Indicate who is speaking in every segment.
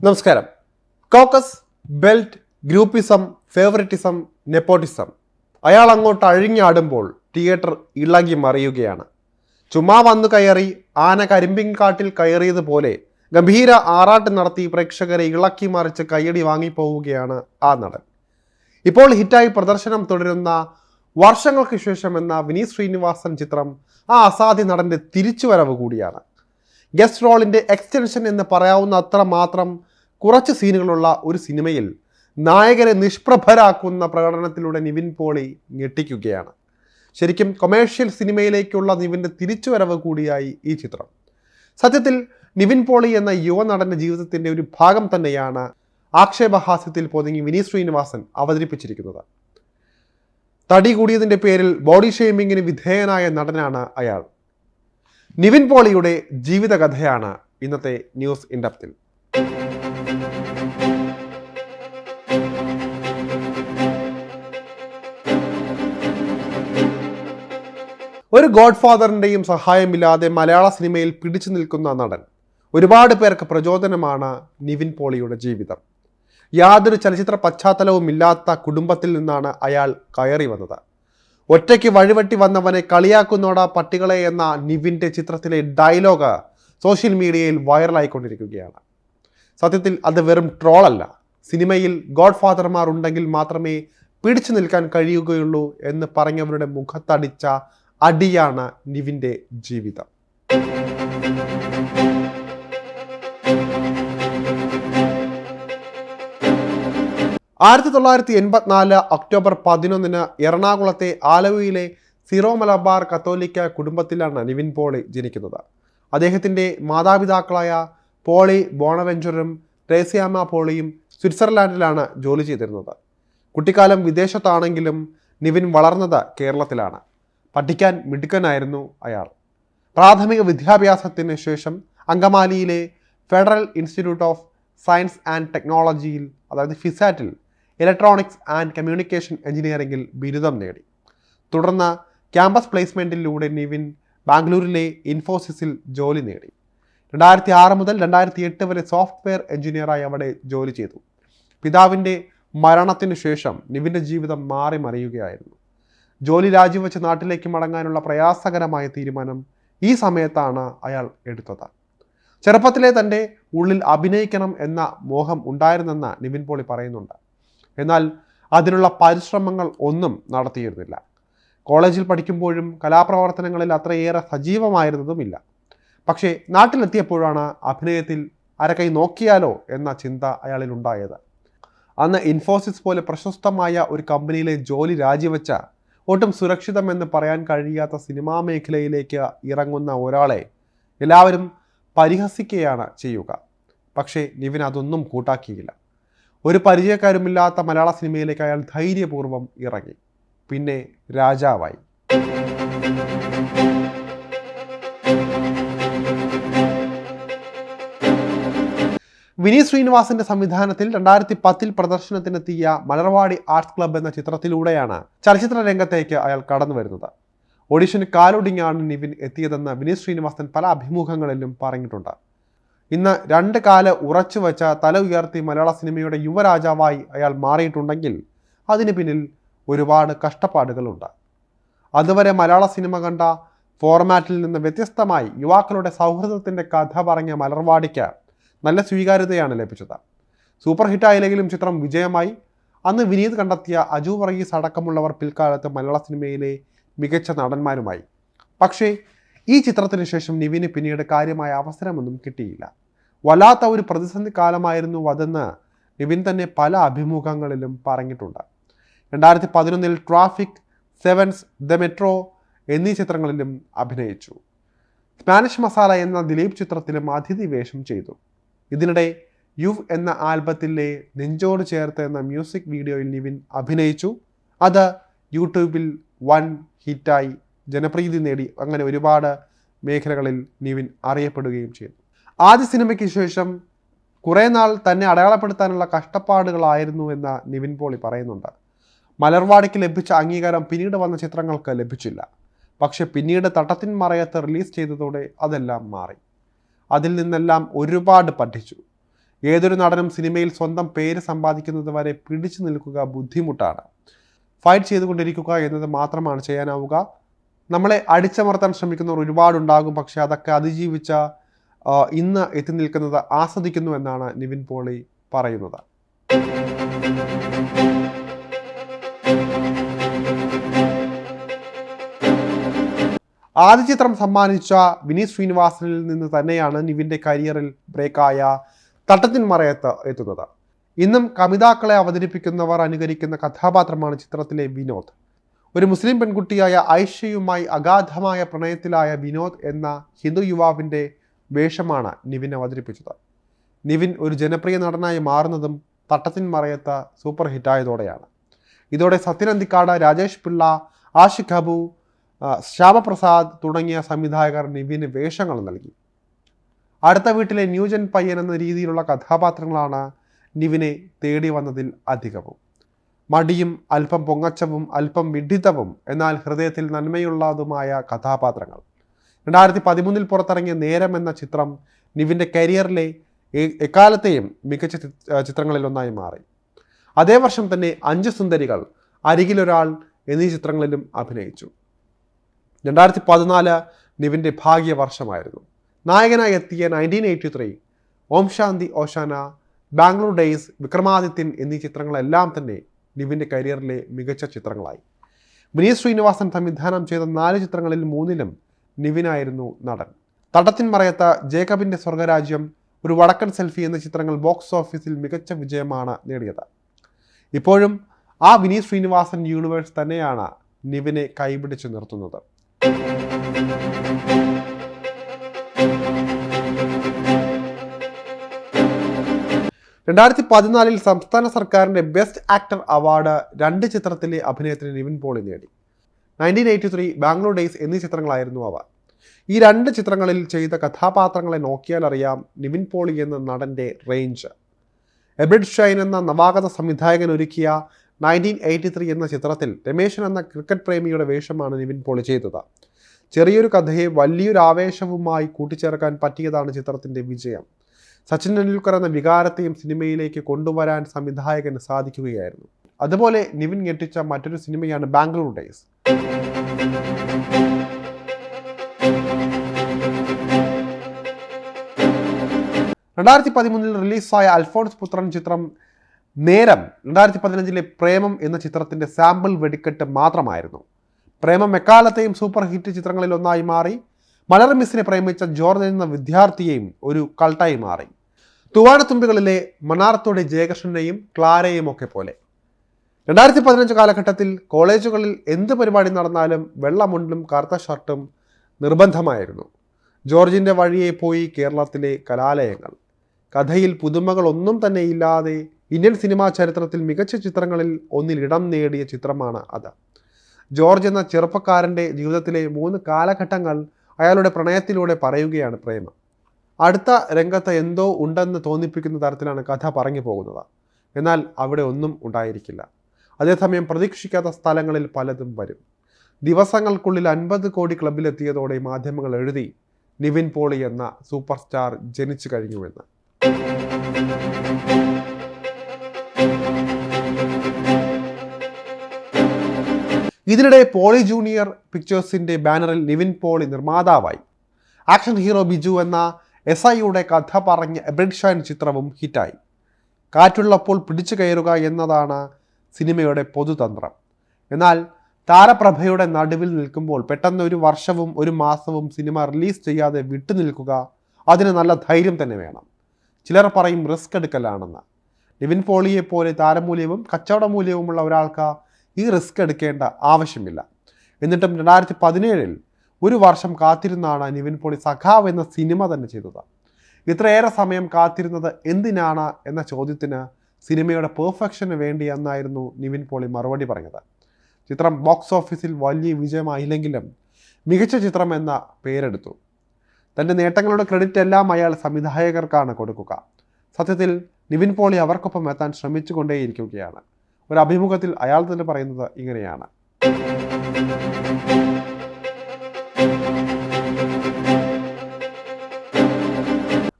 Speaker 1: നമസ്കാരം. Caucus belt groupism favouritism nepotism. അയാൾ അങ്ങോട്ട് അഴിഞ്ഞാടുമ്പോൾ തിയേറ്റർ ഇളകി മറിയുകയാണ്. ചുമ്മാ വന്നു കയറി ആന കരിമ്പിൻ കാട്ടിൽ കയറിയതുപോലെ ഗംഭീര ആറാട്ട് നടത്തി പ്രേക്ഷകരെ ഇളക്കി മറിച്ച് കയ്യടി വാങ്ങിപ്പോവുകയാണ് ആ നടൻ. ഇപ്പോൾ ഹിറ്റായി പ്രദർശനം തുടരുന്ന വർഷങ്ങൾക്ക് ശേഷം എന്ന വിനീത് ശ്രീനിവാസൻ ചിത്രം ആ അസാധ്യ നടന്റെ തിരിച്ചുവരവ് കൂടിയാണ്. ഗസ്റ്റ് റോളിന്റെ എക്സ്റ്റൻഷൻ എന്ന് പറയാവുന്ന അത്ര മാത്രം കുറച്ച് സീനുകളുള്ള ഒരു സിനിമയിൽ നായകനെ നിഷ്പ്രഭരാക്കുന്ന പ്രകടനത്തിലൂടെ നിവിൻ പോളി ഞെട്ടിക്കുകയാണ്. ശരിക്കും കൊമേഴ്ഷ്യൽ സിനിമയിലേക്കുള്ള നിവിന്റെ തിരിച്ചുവരവ് കൂടിയായി ഈ ചിത്രം. സത്യത്തിൽ നിവിൻ പോളി എന്ന യുവനടന്റെ ജീവിതത്തിന്റെ ഒരു ഭാഗം തന്നെയാണ് ആക്ഷേപഹാസ്യത്തിൽ പൊതുങ്ങി വിനീത് ശ്രീനിവാസൻ അവതരിപ്പിച്ചിരിക്കുന്നത്. തടി കൂടിയതിന്റെ പേരിൽ ബോഡി ഷെയ്മിങ്ങിന് വിധേയനായ നടനാണ് അയാൾ. നിവിൻ പോളിയുടെ ജീവിതകഥയാണ് ഇന്നത്തെ ന്യൂസ് ഇൻഡപ്തിൽ ഒരു ഗോഡ് ഫാദറിന്റെയും സഹായമില്ലാതെ മലയാള സിനിമയിൽ പിടിച്ചു നിൽക്കുന്ന നടൻ. ഒരുപാട് പേർക്ക് പ്രചോദനമാണ് നിവിൻ പോളിയുടെ ജീവിതം. യാതൊരു ചലച്ചിത്ര പശ്ചാത്തലവും ഇല്ലാത്ത കുടുംബത്തിൽ നിന്നാണ് അയാൾ കയറി വന്നത്. ഒറ്റയ്ക്ക് വഴിവെട്ടി വന്നവനെ കളിയാക്കുന്നോട പട്ടികളെ എന്ന നിവിന്റെ ചിത്രത്തിലെ ഡയലോഗ് സോഷ്യൽ മീഡിയയിൽ വൈറലായിക്കൊണ്ടിരിക്കുകയാണ്. സത്യത്തിൽ അത് വെറും ട്രോളല്ല സിനിമയിൽ ഗോഡ് ഫാദർമാർ ഉണ്ടെങ്കിൽ മാത്രമേ പിടിച്ചു നിൽക്കാൻ കഴിയുകയുള്ളൂ എന്ന് പറഞ്ഞവരുടെ മുഖത്തടിച്ച അടിയാണ് നിവിന്റെ ജീവിതം. ആയിരത്തി തൊള്ളായിരത്തി എൺപത്തിനാല് ഒക്ടോബർ പതിനൊന്നിന് എറണാകുളത്തെ ആലവിയിലെ സിറോ മലബാർ കത്തോലിക്ക കുടുംബത്തിലാണ് നിവിൻ പോളി ജനിക്കുന്നത്. അദ്ദേഹത്തിന്റെ മാതാപിതാക്കളായ പോളി ബോണവെഞ്ചറും ട്രേസിയാമ്മ പോളിയും സ്വിറ്റ്സർലാൻഡിലാണ് ജോലി ചെയ്തിരുന്നത്. കുട്ടിക്കാലം വിദേശത്താണെങ്കിലും നിവിൻ വളർന്നത് കേരളത്തിലാണ്. പഠിക്കാൻ മിടുക്കനായിരുന്നു അയാൾ. പ്രാഥമിക വിദ്യാഭ്യാസത്തിന് ശേഷം അങ്കമാലിയിലെ federal institute of science and ടെക്നോളജിയിൽ അതായത് ഫിസാറ്റിൽ ഇലക്ട്രോണിക്സ് ആൻഡ് കമ്മ്യൂണിക്കേഷൻ എഞ്ചിനീയറിംഗിൽ ബിരുദം നേടി. തുടർന്ന് ക്യാമ്പസ് പ്ലേസ്മെന്റിലൂടെ നിവിൻ ബാംഗ്ലൂരിലെ ഇൻഫോസിസിൽ ജോലി നേടി. രണ്ടായിരത്തി ആറ് മുതൽ രണ്ടായിരത്തി എട്ട് വരെ സോഫ്റ്റ്വെയർ എഞ്ചിനീയറായി അവിടെ ജോലി ചെയ്തു. പിതാവിന്റെ മരണത്തിന് ശേഷം നിവിന്റെ ജീവിതം മാറി മറിയുകയായിരുന്നു ജോലി രാജിവെച്ച് നാട്ടിലേക്ക് മടങ്ങാനുള്ള പ്രയാസകരമായ തീരുമാനം ഈ സമയത്താണ് അയാൾ എടുത്തത്. ചെറുപ്പത്തിലെ തന്റെ ഉള്ളിൽ അഭിനയിക്കണം എന്ന മോഹം ഉണ്ടായിരുന്നെന്ന് നിവിൻ പോളി പറയുന്നുണ്ട്. എന്നാൽ അതിനുള്ള പരിശ്രമങ്ങൾ ഒന്നും നടത്തിയിരുന്നില്ല. കോളേജിൽ പഠിക്കുമ്പോഴും കലാപ്രവർത്തനങ്ങളിൽ അത്രയേറെ സജീവമായിരുന്നതുമില്ല. പക്ഷേ നാട്ടിലെത്തിയപ്പോഴാണ് അഭിനയത്തിൽ അരക്കൈ നോക്കിയാലോ എന്ന ചിന്ത അയാളിൽ ഉണ്ടായത് അന്ന് ഇൻഫോസിസ് പോലെ പ്രശസ്തമായ ഒരു കമ്പനിയിലെ ജോലി രാജിവെച്ച ഒട്ടും സുരക്ഷിതമെന്ന് പറയാൻ കഴിയാത്ത സിനിമാ മേഖലയിലേക്ക് ഇറങ്ങുന്ന ഒരാളെ എല്ലാവരും പരിഹസിക്കുകയാണ് ചെയ്യുക. പക്ഷേ നിവിൻ അതൊന്നും കൂട്ടാക്കിയില്ല. ഒരു പരിചയക്കാരുമില്ലാത്ത മലയാള സിനിമയിലേക്ക് അയാൾ ധൈര്യപൂർവം ഇറങ്ങി. പിന്നെ രാജാവായി. വിനീത് ശ്രീനിവാസന്റെ സംവിധാനത്തിൽ രണ്ടായിരത്തി പത്തിൽ പ്രദർശനത്തിനെത്തിയ മലർവാടി ആർട്സ് ക്ലബ്ബ് എന്ന ചിത്രത്തിലൂടെയാണ് ചലച്ചിത്ര രംഗത്തേക്ക് അയാൾ കടന്നു വരുന്നത്. ഓഡിഷന് കാലൊടിഞ്ഞാണ് നിവിൻ എത്തിയതെന്ന് വിനീത് ശ്രീനിവാസൻ പല അഭിമുഖങ്ങളിലും പറഞ്ഞിട്ടുണ്ട്. ഇന്ന് രണ്ട് കാൽ ഉറച്ചു വെച്ച തല ഉയർത്തി മലയാള സിനിമയുടെ യുവരാജാവായി അയാൾ മാറിയിട്ടുണ്ടെങ്കിൽ അതിന് പിന്നിൽ ഒരുപാട് കഷ്ടപ്പാടുകളുണ്ട്. അതുവരെ മലയാള സിനിമ കണ്ട ഫോർമാറ്റിൽ നിന്ന് വ്യത്യസ്തമായി യുവാക്കളുടെ സൗഹൃദത്തിന്റെ കഥ പറഞ്ഞ മലർവാടിക്ക് നല്ല സ്വീകാര്യതയാണ് ലഭിച്ചത്. സൂപ്പർ ഹിറ്റായില്ലെങ്കിലും ചിത്രം വിജയമായി. അന്ന് വിനീത് കണ്ടെത്തിയ അജു വർഗീസ് അടക്കമുള്ളവർ പിൽക്കാലത്ത് മലയാള സിനിമയിലെ മികച്ച നടന്മാരുമായി. പക്ഷേ ഈ ചിത്രത്തിന് ശേഷം നിവിന് പിന്നീട് കാര്യമായ അവസരമൊന്നും കിട്ടിയില്ല. വല്ലാത്ത ഒരു പ്രതിസന്ധി കാലമായിരുന്നു അതെന്ന് നിവിൻ തന്നെ പല അഭിമുഖങ്ങളിലും പറഞ്ഞിട്ടുണ്ട്. രണ്ടായിരത്തി പതിനൊന്നിൽ ട്രാഫിക് സെവൻസ് ദ മെട്രോ എന്നീ ചിത്രങ്ങളിലും അഭിനയിച്ചു. സ്പാനിഷ് മസാല എന്ന ദിലീപ് ചിത്രത്തിലും അതിഥി വേഷം ചെയ്തു. ഇതിനിടെ യുവ് എന്ന ആൽബത്തിലെ നെഞ്ചോട് ചേർത്ത് എന്ന മ്യൂസിക് വീഡിയോയിൽ നിവിൻ അഭിനയിച്ചു. അത് യൂട്യൂബിൽ വൺ ഹിറ്റായി ജനപ്രീതി നേടി. അങ്ങനെ ഒരുപാട് മേഖലകളിൽ നിവിൻ അറിയപ്പെടുകയും ചെയ്തു. ആദ്യ സിനിമയ്ക്ക് ശേഷം കുറേ നാൾ തന്നെ അടയാളപ്പെടുത്താനുള്ള കഷ്ടപ്പാടുകളായിരുന്നു എന്ന് നിവിൻ പോളി പറയുന്നുണ്ട്. മലർവാടിക്ക് ലഭിച്ച അംഗീകാരം പിന്നീട് വന്ന ചിത്രങ്ങൾക്ക് ലഭിച്ചില്ല. പക്ഷെ പിന്നീട് തട്ടത്തിൻ മറയത്ത് റിലീസ് ചെയ്തതോടെ അതെല്ലാം മാറി. അതിൽ നിന്നെല്ലാം ഒരുപാട് പഠിച്ചു. ഏതൊരു നടനും സിനിമയിൽ സ്വന്തം പേര് സമ്പാദിക്കുന്നത് വരെ പിടിച്ചു നിൽക്കുക ബുദ്ധിമുട്ടാണ്. ഫൈറ്റ് ചെയ്തുകൊണ്ടിരിക്കുക എന്നത് മാത്രമാണ് ചെയ്യാനാവുക. നമ്മളെ അടിച്ചമർത്താൻ ശ്രമിക്കുന്നവർ ഒരുപാടുണ്ടാകും പക്ഷേ അതൊക്കെ അതിജീവിച്ച ഇന്ന് എത്തി നിൽക്കുന്നത് ആസ്വദിക്കുന്നു എന്നാണ് നിവിൻ പോളി പറയുന്നത്. ആദ്യ ചിത്രം സമ്മാനിച്ച വിനീത് ശ്രീനിവാസനിൽ നിന്ന് തന്നെയാണ് നിവിന്റെ കരിയറിൽ ബ്രേക്കായ തട്ടത്തിൻ മറയത്ത് എത്തുന്നത്. ഇന്നും കവിതാക്കളെ അവതരിപ്പിക്കുന്നവർ അനുകരിക്കുന്ന കഥാപാത്രമാണ് ചിത്രത്തിലെ വിനോദ്. ഒരു മുസ്ലിം പെൺകുട്ടിയായ ഐഷയുമായി അഗാധമായ പ്രണയത്തിലായ വിനോദ് എന്ന ഹിന്ദു യുവാവിന്റെ വേഷമാണ് നിവിൻ അവതരിപ്പിച്ചത്. നിവിൻ ഒരു ജനപ്രിയ നടനായി മാറുന്നതും തട്ടത്തിൻ മറയത്ത് സൂപ്പർ ഹിറ്റായതോടെയാണ് ഇതോടെ സത്യനന്ദിക്കാട് രാജേഷ് പിള്ള ആഷിഖ് അബു ശ്യാമപ്രസാദ് തുടങ്ങിയ സംവിധായകർ നിവിന് വേഷങ്ങൾ നൽകി. അടുത്ത വീട്ടിലെ ന്യൂജൻ പയ്യൻ എന്ന രീതിയിലുള്ള കഥാപാത്രങ്ങളാണ് നിവിനെ തേടി വന്നതിൽ അധികവും. മടിയും അല്പം പൊങ്ങച്ചവും അല്പം വിഡിതവും എന്നാൽ ഹൃദയത്തിൽ നന്മയുള്ളതുമായ കഥാപാത്രങ്ങൾ. രണ്ടായിരത്തി പതിമൂന്നിൽ പുറത്തിറങ്ങിയ നേരം എന്ന ചിത്രം നിവിന്റെ കരിയറിലെ എക്കാലത്തെയും മികച്ച ചിത്രങ്ങളിൽ ഒന്നായി മാറി. അതേ വർഷം തന്നെ അഞ്ച് സുന്ദരികൾ അരികിലൊരാൾ എന്നീ ചിത്രങ്ങളിലും അഭിനയിച്ചു. രണ്ടായിരത്തി പതിനാല് നിവിന്റെ ഭാഗ്യ വർഷമായിരുന്നു നായകനായി എത്തിയ nineteen eighty three Om Shanti Oshana Bangalore days Vikramadithyan എന്നീ ചിത്രങ്ങളെല്ലാം തന്നെ നിവിന്റെ കരിയറിലെ മികച്ച ചിത്രങ്ങളായി. വിനീത് ശ്രീനിവാസൻ സംവിധാനം ചെയ്ത നാല് ചിത്രങ്ങളിൽ മൂന്നിലും നിവിനായിരുന്നു നടൻ. തടത്തിൻ മറയത്ത ജേക്കബിന്റെ സ്വർഗരാജ്യം ഒരു വടക്കൻ സെൽഫി എന്ന ചിത്രങ്ങൾ ബോക്സ് ഓഫീസിൽ മികച്ച വിജയമാണ് നേടിയത്. ഇപ്പോഴും ആ വിനീത് ശ്രീനിവാസൻ യൂണിവേഴ്സ് തന്നെയാണ് നിവിനെ കൈപിടിച്ച് നിർത്തുന്നത്. രണ്ടായിരത്തി പതിനാലിൽ സംസ്ഥാന സർക്കാരിന്റെ ബെസ്റ്റ് ആക്ടർ അവാർഡ് രണ്ട് ചിത്രത്തിലെ അഭിനയത്തിന് നിവിൻ പോളി നേടി. Nineteen eighty three Bangalore days എന്നീ ചിത്രങ്ങളായിരുന്നു അവ. ഈ രണ്ട് ചിത്രങ്ങളിൽ ചെയ്ത കഥാപാത്രങ്ങളെ നോക്കിയാൽ അറിയാം നിവിൻ പോളി എന്ന നടന്റെ റേഞ്ച് എബ്രിഡ് ഷൈൻ എന്ന നവാഗത സംവിധായകൻ ഒരുക്കിയ നയന്റീൻ എയ്റ്റി ത്രീ എന്ന ചിത്രത്തിൽ രമേശൻ എന്ന ക്രിക്കറ്റ് പ്രേമിയുടെ വേഷമാണ് നിവിൻ പോളി ചെയ്തത്. ചെറിയൊരു കഥയെ വലിയൊരു ആവേശവുമായി കൂട്ടിച്ചേർക്കാൻ പറ്റിയതാണ് ചിത്രത്തിന്റെ വിജയം. സച്ചിൻ ടെണ്ടുൽക്കർ എന്ന വികാരത്തെയും സിനിമയിലേക്ക് കൊണ്ടുവരാൻ സംവിധായകന് സാധിക്കുകയായിരുന്നു. അതുപോലെ നിവിൻ ഞെട്ടിച്ച മറ്റൊരു സിനിമയാണ് ബാംഗ്ലൂർ ഡേയ്സ്. രണ്ടായിരത്തി പതിമൂന്നിൽ റിലീസായ അൽഫോൺസ് പുത്രൻ ചിത്രം നേരം രണ്ടായിരത്തി പതിനഞ്ചിലെ പ്രേമം എന്ന ചിത്രത്തിന്റെ സാമ്പിൾ വെടിക്കെട്ട് മാത്രമായിരുന്നു. പ്രേമം എക്കാലത്തെയും സൂപ്പർ ഹിറ്റ് ചിത്രങ്ങളിൽ ഒന്നായി മാറി. മലർ മിസ്സിനെ പ്രേമിച്ച ജോർജ് എന്ന വിദ്യാർത്ഥിയെയും ഒരു കൾട്ടായി മാറി. തുവാനത്തുമ്പികളിലെ മണാർത്തോടെ ജയകൃഷ്ണനെയും ക്ലാരയെയും ഒക്കെ പോലെ. രണ്ടായിരത്തി പതിനഞ്ച് കാലഘട്ടത്തിൽ കോളേജുകളിൽ എന്ത് പരിപാടി നടന്നാലും വെള്ളമുണ്ടും കറുത്ത ഷർട്ടും നിർബന്ധമായിരുന്നു. ജോർജിന്റെ വഴിയെ പോയി കേരളത്തിലെ കലാലയങ്ങൾ. കഥയിൽ പുതുമകളൊന്നും തന്നെ ഇല്ലാതെ ഇന്ത്യൻ സിനിമാ ചരിത്രത്തിൽ മികച്ച ചിത്രങ്ങളിൽ ഒന്നിൽ ഇടം നേടിയ ചിത്രമാണ് അത്. ജോർജ് എന്ന ചെറുപ്പക്കാരന്റെ ജീവിതത്തിലെ മൂന്ന് കാലഘട്ടങ്ങൾ അയാളുടെ പ്രണയത്തിലൂടെ പറയുകയാണ് പ്രേമ. അടുത്ത രംഗത്ത് എന്തോ ഉണ്ടെന്ന് തോന്നിപ്പിക്കുന്ന തരത്തിലാണ് കഥ പറഞ്ഞു പോകുന്നത്. എന്നാൽ അവിടെ ഒന്നും ഉണ്ടായിരിക്കില്ല. അതേസമയം പ്രതീക്ഷിക്കാത്ത സ്ഥലങ്ങളിൽ പലതും വരും. ദിവസങ്ങൾക്കുള്ളിൽ അൻപത് കോടി ക്ലബിലെത്തിയതോടെ മാധ്യമങ്ങൾ എഴുതി നിവിൻ പോളി എന്ന സൂപ്പർ സ്റ്റാർ ജനിച്ചു കഴിഞ്ഞുവെന്ന്. ഇതിനിടെ പോളി ജൂനിയർ പിക്ചേഴ്സിന്റെ ബാനറിൽ നിവിൻ പോളി നിർമ്മാതാവായി. ആക്ഷൻ ഹീറോ ബിജു എന്ന എസ് ഐയുടെ കഥ പറഞ്ഞ എബ്രിഡ് ചിത്രവും ഹിറ്റായി. കാറ്റുള്ളപ്പോൾ പിടിച്ചു കയറുക എന്നതാണ് സിനിമയുടെ പൊതുതന്ത്രം. എന്നാൽ താരപ്രഭയുടെ നടുവിൽ നിൽക്കുമ്പോൾ പെട്ടെന്ന് ഒരു വർഷവും ഒരു മാസവും സിനിമ റിലീസ് ചെയ്യാതെ വിട്ടുനിൽക്കുക അതിന് നല്ല ധൈര്യം തന്നെ വേണം. ചിലർ പറയും റിസ്ക് എടുക്കലാണെന്ന്. നിവിൻ പോളിയെ പോലെ താരമൂല്യവും കച്ചവട മൂല്യവുമുള്ള ഒരാൾക്ക് ഈ റിസ്ക് എടുക്കേണ്ട ആവശ്യമില്ല. എന്നിട്ടും രണ്ടായിരത്തി പതിനേഴിൽ ഒരു വർഷം കാത്തിരുന്നാണ് നിവിൻ പോളി സഖാവ് എന്ന സിനിമ തന്നെ ചെയ്തത്. ഇത്രയേറെ സമയം കാത്തിരുന്നത് എന്തിനാണ് എന്ന ചോദ്യത്തിന് സിനിമയുടെ പെർഫെക്ഷന് വേണ്ടി എന്നായിരുന്നു നിവിൻ പോളി മറുപടി പറഞ്ഞത്. ചിത്രം ബോക്സ് ഓഫീസിൽ വലിയ വിജയമായില്ലെങ്കിലും മികച്ച ചിത്രം എന്ന പേരെടുത്തു. തന്റെ നേട്ടങ്ങളുടെ ക്രെഡിറ്റ് എല്ലാം അയാൾ സംവിധായകർക്കാണ് കൊടുക്കുക. സത്യത്തിൽ നിവിൻ പോളി അവർക്കൊപ്പം എത്താൻ ശ്രമിച്ചുകൊണ്ടേയിരിക്കുകയാണ്. ഒരു അഭിമുഖത്തിൽ അയാൾ തന്നെ പറയുന്നത് ഇങ്ങനെയാണ്.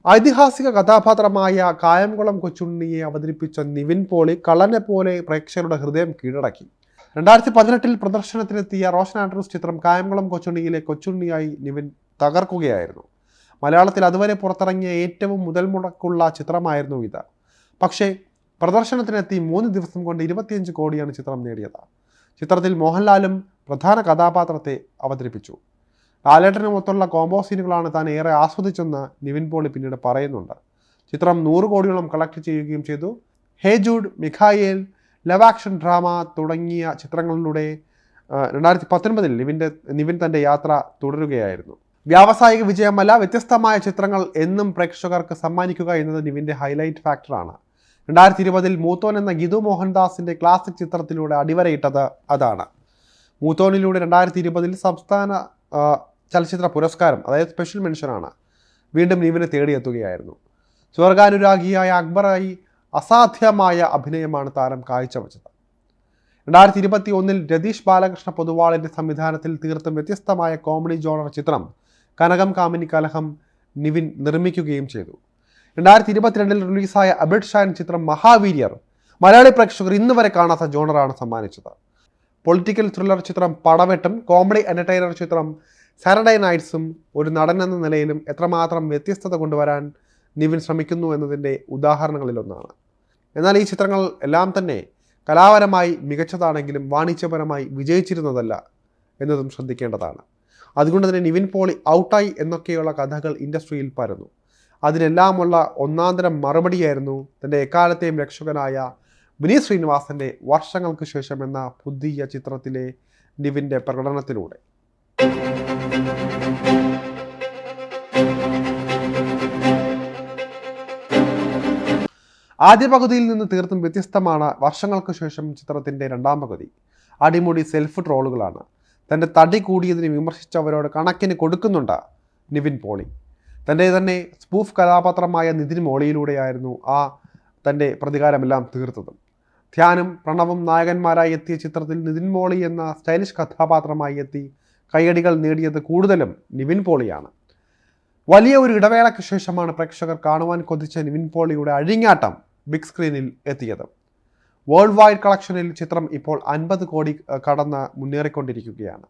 Speaker 1: ഐതിഹാസിക കഥാപാത്രമായ കായംകുളം കൊച്ചുണ്ണിയെ അവതരിപ്പിച്ച നിവിൻ പോളി കള്ളനെ പോലെ പ്രേക്ഷകരുടെ ഹൃദയം കീഴടക്കി. രണ്ടായിരത്തി പതിനെട്ടിൽ പ്രദർശനത്തിനെത്തിയ റോഷൻ ആൻഡ്രൂസ് ചിത്രം കായംകുളം കൊച്ചുണ്ണിയിലെ കൊച്ചുണ്ണിയായി നിവിൻ തകർക്കുകയായിരുന്നു. മലയാളത്തിൽ അതുവരെ പുറത്തിറങ്ങിയ ഏറ്റവും മുതൽ മുടക്കുള്ള ചിത്രമായിരുന്നു ഇത്. പക്ഷേ പ്രദർശനത്തിനെത്തി മൂന്ന് ദിവസം കൊണ്ട് ഇരുപത്തിയഞ്ച് കോടിയാണ് ചിത്രം നേടിയത്. ചിത്രത്തിൽ മോഹൻലാലും പ്രധാന കഥാപാത്രത്തെ അവതരിപ്പിച്ചു. ലാലേട്ടനുമൊത്തുള്ള കോംബോ സീനുകളാണ് താൻ ഏറെ ആസ്വദിച്ചെന്ന് നിവിൻ പോളി പിന്നീട് പറയുന്നുണ്ട്. ചിത്രം നൂറ് കോടിയോളം കളക്ട് ചെയ്യുകയും ചെയ്തു. Hey Jude Mikhael love action drama തുടങ്ങിയ ചിത്രങ്ങളിലൂടെ രണ്ടായിരത്തി പത്തൊൻപതിൽ നിവിന്റെ നിവിൻ തന്റെ യാത്ര തുടരുകയായിരുന്നു. വ്യാവസായിക വിജയമല്ല വ്യത്യസ്തമായ ചിത്രങ്ങൾ എന്നും പ്രേക്ഷകർക്ക് സമ്മാനിക്കുക എന്നത് നിവിന്റെ ഹൈലൈറ്റ് ഫാക്ടറാണ് രണ്ടായിരത്തി ഇരുപതിൽ മൂത്തോൻ എന്ന ഗിതു മോഹൻദാസിന്റെ ക്ലാസിക് ചിത്രത്തിലൂടെ അടിവരയിട്ടത് അതാണ്. മൂത്തോനിലൂടെ രണ്ടായിരത്തി ഇരുപതിൽ സംസ്ഥാന ചലച്ചിത്ര പുരസ്കാരം അതായത് സ്പെഷ്യൽ മെൻഷനാണ് വീണ്ടും നീവിനെ തേടിയെത്തുകയായിരുന്നു. സ്വർഗാനുരാഗിയായ അക്ബറായി അസാധ്യമായ അഭിനയമാണ് താരം കാഴ്ചവെച്ചത്. രണ്ടായിരത്തി ഇരുപത്തി ഒന്നിൽ രതീഷ് ബാലകൃഷ്ണ പൊതുവാളിന്റെ സംവിധാനത്തിൽ തീർത്തും വ്യത്യസ്തമായ കോമഡി ജോണർ ചിത്രം കനകം കാമിനി കലഹം നിവിൻ നിർമ്മിക്കുകയും ചെയ്തു. രണ്ടായിരത്തി ഇരുപത്തിരണ്ടിൽ റിലീസായ അബിഡ് ഷാൻ ചിത്രം മഹാവീര്യർ മലയാളി പ്രേക്ഷകർ ഇന്ന് വരെ കാണാത്ത ജോണറാണ് സമ്മാനിച്ചത്. പൊളിറ്റിക്കൽ ത്രില്ലർ ചിത്രം പടവെട്ടും കോമഡി എന്റർടൈനർ ചിത്രം സാറ്റർഡേ നൈറ്റ്സും ഒരു നടൻ എന്ന നിലയിലും എത്രമാത്രം വ്യത്യസ്തത കൊണ്ടുവരാൻ നിവിൻ ശ്രമിക്കുന്നു എന്നതിന്റെ ഉദാഹരണങ്ങളിലൊന്നാണ്. എന്നാൽ ഈ ചിത്രങ്ങൾ എല്ലാം തന്നെ കലാപരമായി മികച്ചതാണെങ്കിലും വാണിജ്യപരമായി വിജയിച്ചിരുന്നതല്ല എന്നതും ശ്രദ്ധിക്കേണ്ടതാണ്. അതുകൊണ്ട് തന്നെ നിവിൻ പോളി ഔട്ടായി എന്നൊക്കെയുള്ള കഥകൾ ഇൻഡസ്ട്രിയിൽ പരന്നു. അതിനെല്ലാമുള്ള ഒന്നാന്തരം മറുപടിയായിരുന്നു തന്റെ എക്കാലത്തെയും രക്ഷകനായ വിനീത് ശ്രീനിവാസന്റെ വർഷങ്ങൾക്ക് ശേഷം എന്ന പുതിയ ചിത്രത്തിലെ നിവിന്റെ പ്രകടനത്തിലൂടെ. ആദ്യ പകുതിയിൽ നിന്ന് തീർത്തും വ്യത്യസ്തമാണ് വർഷങ്ങൾക്ക് ശേഷം ചിത്രത്തിന്റെ രണ്ടാം പകുതി. അടിമുടി സെൽഫ് ട്രോളുകളാണ്. തന്റെ തടി കൂടിയതിന് വിമർശിച്ചവരോട് കണക്കിന് കൊടുക്കുന്നുണ്ട് നിവിൻ പോളി. തന്റെ തന്നെ സ്പൂഫ് കഥാപാത്രമായ നിതിൻ മോളിയിലൂടെയായിരുന്നു ആ തന്റെ പ്രതികാരമെല്ലാം തീർത്തത്. ധ്യാനും പ്രണവും നായകന്മാരായി എത്തിയ ചിത്രത്തിൽ നിതിൻ മോളി എന്ന സ്റ്റൈലിഷ് കഥാപാത്രമായി എത്തി കൈയടികൾ നേടിയത് കൂടുതലും നിവിൻ പോളിയാണ്. വലിയ ഒരു ഇടവേളയ്ക്ക് ശേഷമാണ് പ്രേക്ഷകർ കാണുവാൻ കൊതിച്ച നിവിൻ പോളിയുടെ അഴിഞ്ഞാട്ടം ബിഗ് സ്ക്രീനിൽ എത്തിയത്. വേൾഡ് വൈഡ് കളക്ഷനിൽ ചിത്രം ഇപ്പോൾ അൻപത് കോടി കടന്ന് മുന്നേറിക്കൊണ്ടിരിക്കുകയാണ്.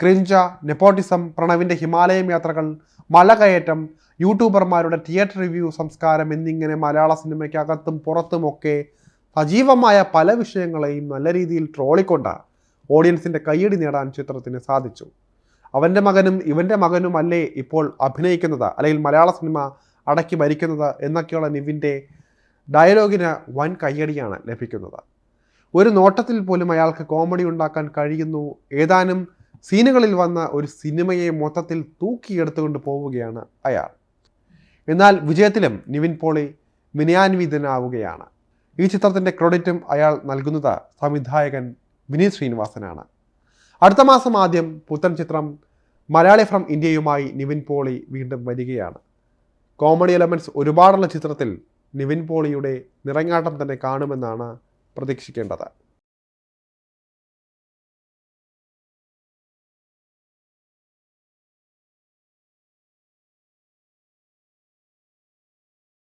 Speaker 1: ക്രിഞ്ച നെപ്പോട്ടിസം പ്രണവിന്റെ ഹിമാലയം യാത്രകൾ മലകയറ്റം യൂട്യൂബർമാരുടെ തിയേറ്റർ റിവ്യൂ സംസ്കാരം എന്നിങ്ങനെ മലയാള സിനിമയ്ക്കകത്തും പുറത്തുമൊക്കെ സജീവമായ പല വിഷയങ്ങളെയും നല്ല രീതിയിൽ ട്രോളിക്കൊണ്ട് ഓഡിയൻസിന്റെ കയ്യടി നേടാൻ ചിത്രത്തിന് സാധിച്ചു. അവന്റെ മകനും ഇവന്റെ മകനും അല്ലേ ഇപ്പോൾ അഭിനയിക്കുന്നത് അല്ലെങ്കിൽ മലയാള സിനിമ അടക്കി ഭരിക്കുന്നത് എന്നൊക്കെയുള്ള നിവിന്റെ ഡയലോഗിന് വൻ കയ്യടിയാണ് ലഭിക്കുന്നത്. ഒരു നോട്ടത്തിൽ പോലും അയാൾക്ക് കോമഡി ഉണ്ടാക്കാൻ കഴിയുന്നു. ഏതാനും സീനുകളിൽ വന്ന ഒരു സിനിമയെ മൊത്തത്തിൽ തൂക്കിയെടുത്തുകൊണ്ട് പോവുകയാണ് അയാൾ. എന്നാൽ വിജയത്തിലും നിവിൻ പോളി വിനയാൻവിതനാവുകയാണ് ഈ ചിത്രത്തിന്റെ ക്രെഡിറ്റും അയാൾ നൽകുന്നത് സംവിധായകൻ വിനീത് ശ്രീനിവാസനാണ്. അടുത്ത മാസം ആദ്യം പുത്തൻ ചിത്രം മലയാളി ഫ്രം ഇന്ത്യയുമായി നിവിൻ പോളി വീണ്ടും വരികയാണ്. കോമഡി എലമെന്റ്സ് ഒരുപാടുള്ള ചിത്രത്തിൽ നിവിൻ പോളിയുടെ നിറങ്ങാട്ടം തന്നെ കാണുമെന്നാണ് പ്രതീക്ഷിക്കേണ്ടത്.